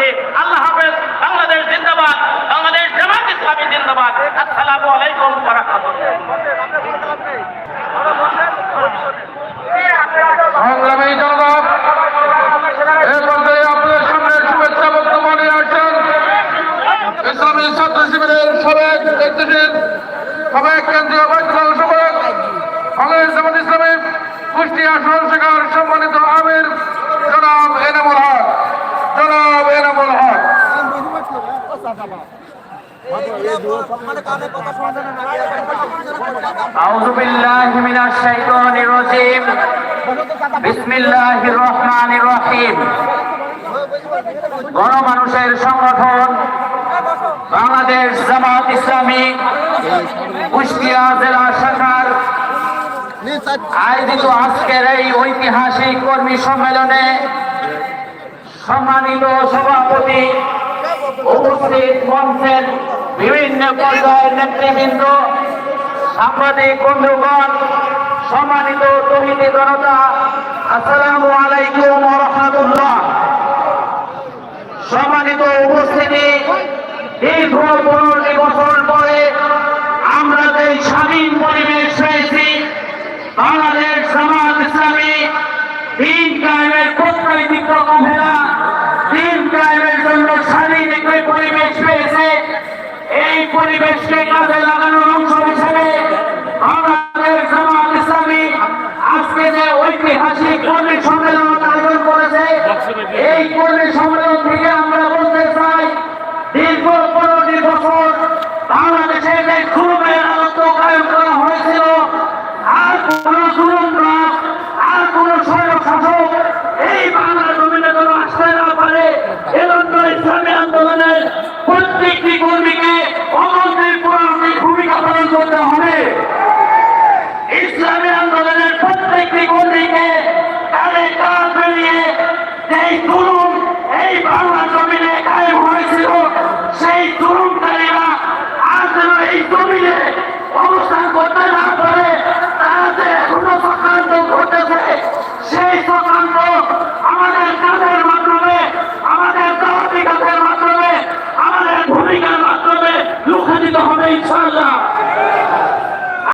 করছি আল্লাহ হাফেজ, বাংলাদেশ জিন্দাবাদ, বাংলাদেশ জামাত ইসলামী জিন্দাবাদ। আসসালামু আলাইকুম সংগ্রামী জনতা আপনাদের সামনে শুভেচ্ছা বক্তব্য নিয়ে ইসলামী ছাত্র শিবিরের সাবেক সাবেক কেন্দ্রীয় সভাপতি أعوذ بالله من الشيطان الرجيم بسم الله الرحمن الرحيم গণমানুষের সংগঠন বাংলাদেশ জামাত ইসলামী কুষ্টিয়া জেলা শাখার আয়োজিত আজকের এই ঐতিহাসিক কর্মী সম্মেলনে সম্মানিত সভাপতি উপস্থিত মঞ্চের বিভিন্ন পর্যায়ের নেতৃবৃন্দ, সাংবাদিক বন্ধুগণ, সম্মানিত তহিদি জনতা, আসসালামু আলাইকুম রহমতুল্লাহ। সম্মানিত উপস্থিতি, দীর্ঘ পনেরোটি বছর পরে আমরা যে স্বাধীন পরিবেশ পেয়েছি, বাংলাদেশ সমাজ ইসলামী দিন কায়েমের কূটনৈতিক মহিলা দিন কায়েমের জন্য স্বাধীন একটি পরিবেশ পেয়েছে এই পরিবেশকে কাজে লাগানোর অংশ হিসেবে আমাদের জামাত ইসলামী আজকে যে ঐতিহাসিক কর্মী সম্মেলন আয়োজন করেছে, এই এই